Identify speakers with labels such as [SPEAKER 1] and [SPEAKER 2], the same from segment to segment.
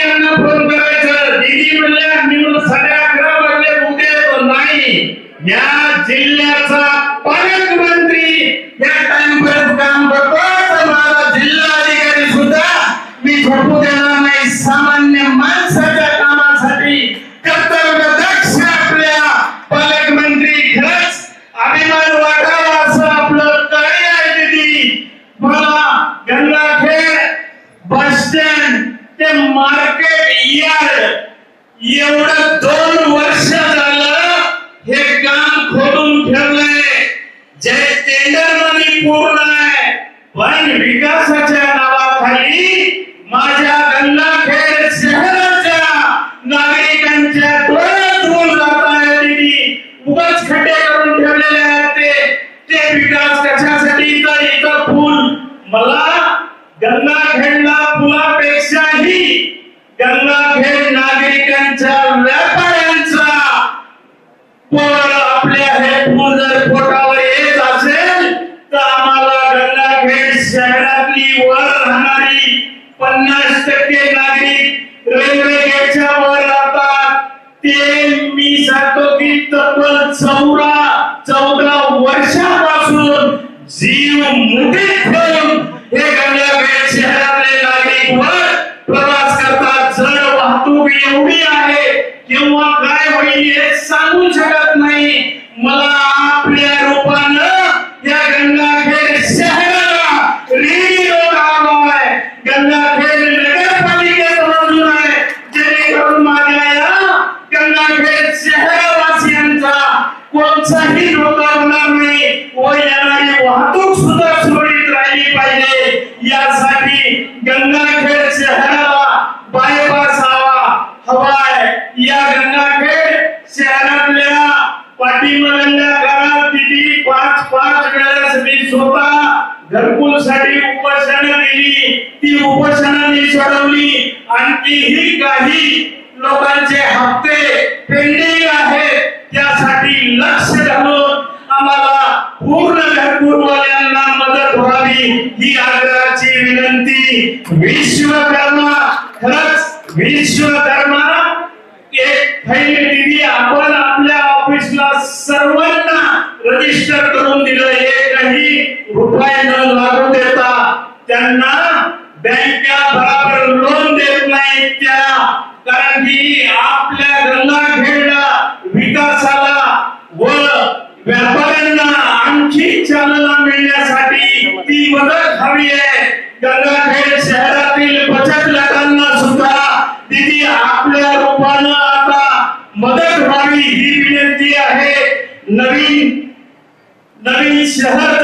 [SPEAKER 1] यांना फोन करायचं. म्हणल्या मी साडे अकरा वाजले उद्या येतो नाही. या जिल्ह्याचा पालकमंत्री या टाइम पर्यंत काम करतो तर माझा जिल्हा सुद्धा मी झोपू देणार नाही सामान्य माणसाच्या कामासाठी कर्तव्य दक्ष आपल्या पालकमंत्री खरंच अभिमान वाटावा असं आपलं कार्य आहे दीदी मला गंगाखेड बस स्टँड ते मार्केट एवढं दोन वर्ष झालं हे काम खोदून ठेवलंय. जे टेंडरमध्ये पूर्ण आहे. पण विकासाच्या नावाखाली माझ्या गंगाखेड शहराच्या नागरिकांच्या डोळ्यात जात आहे उगाच खड्डे करून ठेवलेले आहेत ते. ते विकास कशासाठी इथं इथं मला गंगाखेडला पुलापेक्षाही गंगाखेड नागरिकांच्या व्यापाऱ्यांचा पण आपल्या हे पूल जर पोटावर येत असेल तर आम्हाला गंगाखेड शहरातली वर राहणारी पन्नास टक्के नागरिक रेल्वे गेटच्या वर राहतात. ते मी सांगतो की तब्बल चौदा चौदा आहे किंवा काय होईल हे सांगू शकत नाही. मला आपल्या रूपानं या गंगाखेड शहराला रेडिओ आलाय गंगाखेड नगरपालिकेत बाजून आहे. जेणेकरून माझ्या या गंगाखेड शहरवासियांचा कोणताही धोका होणार नाही. व येणारी वाहतूक सुद्धा सुरळीत राहिली पाहिजे. यासाठी गंगाखेड शहराला बायपास हवा हवा आहे या गंगाखेड शहरातल्या पाठीमागल्या काळात किती पाच पाच वेळेस मी स्वतः घरकुलसाठी उपोषण केली ती उपोषणाने सोडवली. आणखीही काही लोकांचे हप्ते पेंडिंग आहेत त्यासाठी लक्ष घालून आम्हाला पूर्ण घरकुलवाल्यांना मदत व्हावी ही आग्रहाची विनंती. विश्वकर्मा खरंच विश्वकर्मा एक फैल दिली आपण आपल्या ऑफिसला सर्वांना रजिस्टर करून दिलं. एकही रुपये न लागू देता त्यांना बँका बराबर लोन देत नाहीत. त्या कारण की आपल्या गंगाखेडला विकासाला व व्यापाऱ्यांना आणखी चालना मिळण्यासाठी ती मदत हवी आहे. गंगाखेड शहरातील बचत गटांना सुद्धा दिदी आपल्या रूपानं आता मदत व्हावी ही विनंती आहे. नवीन नवीन शहर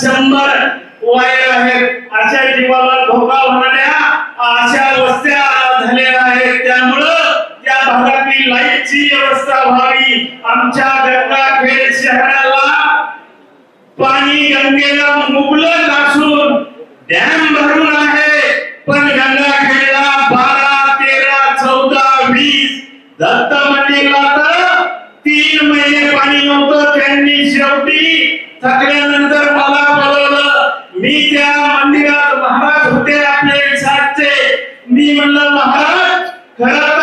[SPEAKER 1] शंभर वायर आहेत. अशा जीवाला धोका होणाऱ्या अशा वस्त्या झालेल्या आहेत. त्यामुळं या भागातील लाईटची व्यवस्था व्हावी. आमच्या गंगाखेड शहराला पाणी गंगेला मुबलक असून होते आपले मी म्हणलं महाराज खरं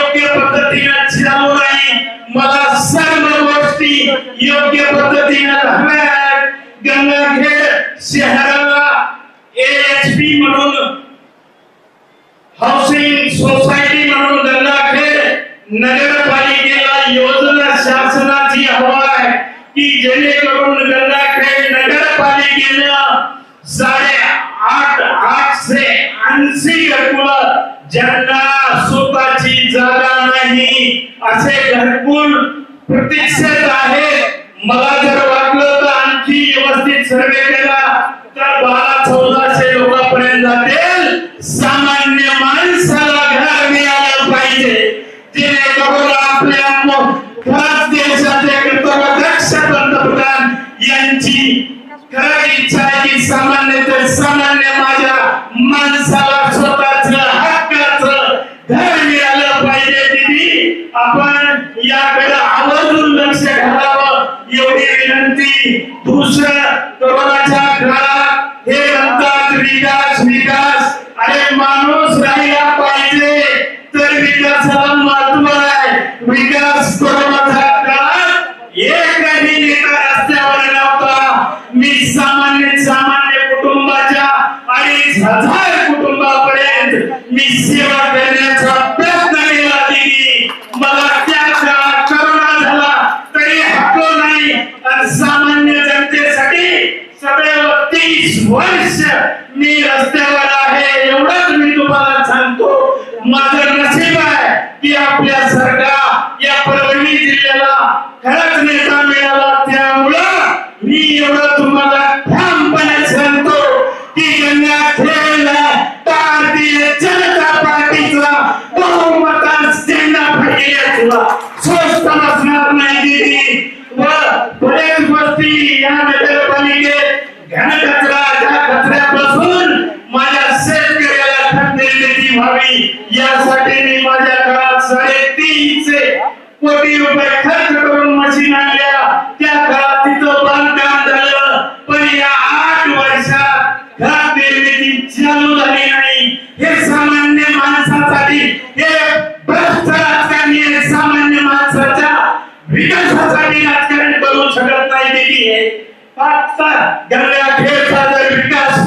[SPEAKER 1] योग्य पद्धतीनं नाही मला सर्व गोष्टी योग्य पद्धतीनं हव्या गंगाखेड शहराला एएचपी म्हणून सोसायटी म्हणून गंगाखेड योजना शासनाची हवा आहे की गंगाखेड साडे आठ आठशे ऐंशी असे घरकुल प्रतीक्षेत आहेत. मला जर वाटलं तर आणखी व्यवस्थित सर्वे केला तर बारा चौदाशे लोकांपर्यंत जातील. सामान्य माणसाला घर मिळालं पाहिजे. जेणेकरून आपल्या खास देशाचे कर्तव्यदक्ष पंतप्रधान यांची खरं इच्छा आहे की सामान्य ते सामान्य माझ्या माणसाला स्वतःच हक्काचं घर मिळालं पाहिजे दिदी आपण याकडे आवर्जून लक्ष घालावं एवढी विनंती. दुसरं कोरोनाच्या काळात हे म्हणतात विकास विकास. अरे माणूस राहिला पाहिजे तर विकासाला महत्त्व आहे. विकास कोरोनाचा काळात एकही नेता रस्त्यावर नव्हता. मी सामान्य सामान्य कुटुंबाच्या अडीच हजार कुटुंबापर्यंत मी सेवा करण्याचा वर्ष मी रस्त्यावर आहे एवढंच मी तुम्हाला सांगतो. माझं नशीब आहे की आपल्या सरकार या परभणी जिल्ह्याला खरंच नेता मिळाला. यासाठी मी माझ्या घरात साडेतीनशे कोटी रुपये खर्च करून मशीन आणल्या. त्या घरात तिथं बांधकाम झालं. पण या आठ वर्षात घरात निर्मिती चालू झाली नाही. हे सामान्य माणसासाठी हे भ्रष्ट राजकारणी सामान्य माणसाच्या विकासासाठी राजकारण करू शकत नाही दिली आहे फक्त गंगाखेडचा जर विकास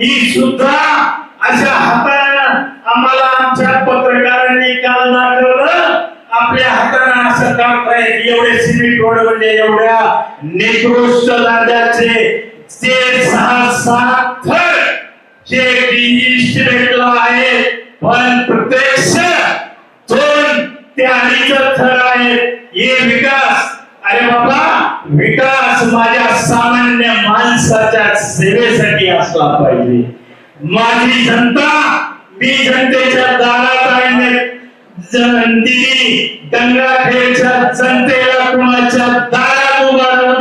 [SPEAKER 1] ही सुद्धा अशा हातानं आम्हाला आमच्या पत्रकारांनी काल दाखवलं. आपल्या हाताने असं काम करायचं एवढे सिमेंट रोड म्हणजे एवढ्या निकृष्ट दर्जाचे ते सहा सात थर जे डिजिटल आहे. पण प्रत्यक्ष दोन ते अडीच थर आहे. हे विकास. अरे बाबा विकास माझ्या सामान्य माणसाच्या सेवेसाठी असला पाहिजे. माझी जनता मी जनतेच्या दारात आहे. दिली गंगाखेडच्या जनतेला कुणाच्या दारात उभा राहू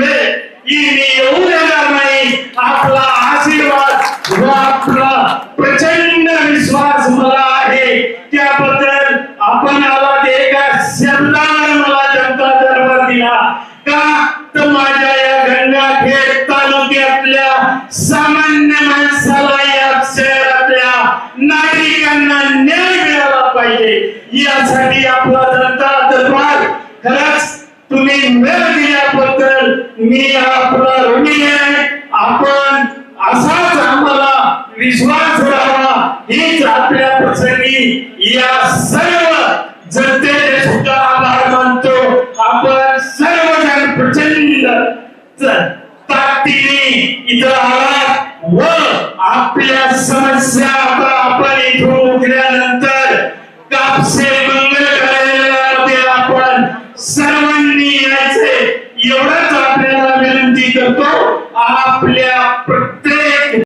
[SPEAKER 1] वेळ ही मी येऊ देणार नाही. आपला आशीर्वाद व आपला प्रचंड विश्वास मला आहे. त्याबद्दल आपण आला ते एका शब्दावर मला जनता दरबार दिला. का? तर माझ्या या गंगाखेड सामान्य माणसाला या शहरातल्या नागरिकांना न्याय मिळाला पाहिजे. यासाठी आपला जनता दरबार खरंच तुम्ही वेळ दिल्याबद्दल मी आपला ऋणी आहे. इथं आलात. व आपल्या समस्या आता आपण इथून उठल्यानंतर कापसे मंगल कार्यालयामध्ये आपण सर्वांनी यायचे. एवढंच आपल्याला विनंती करतो. आपल्या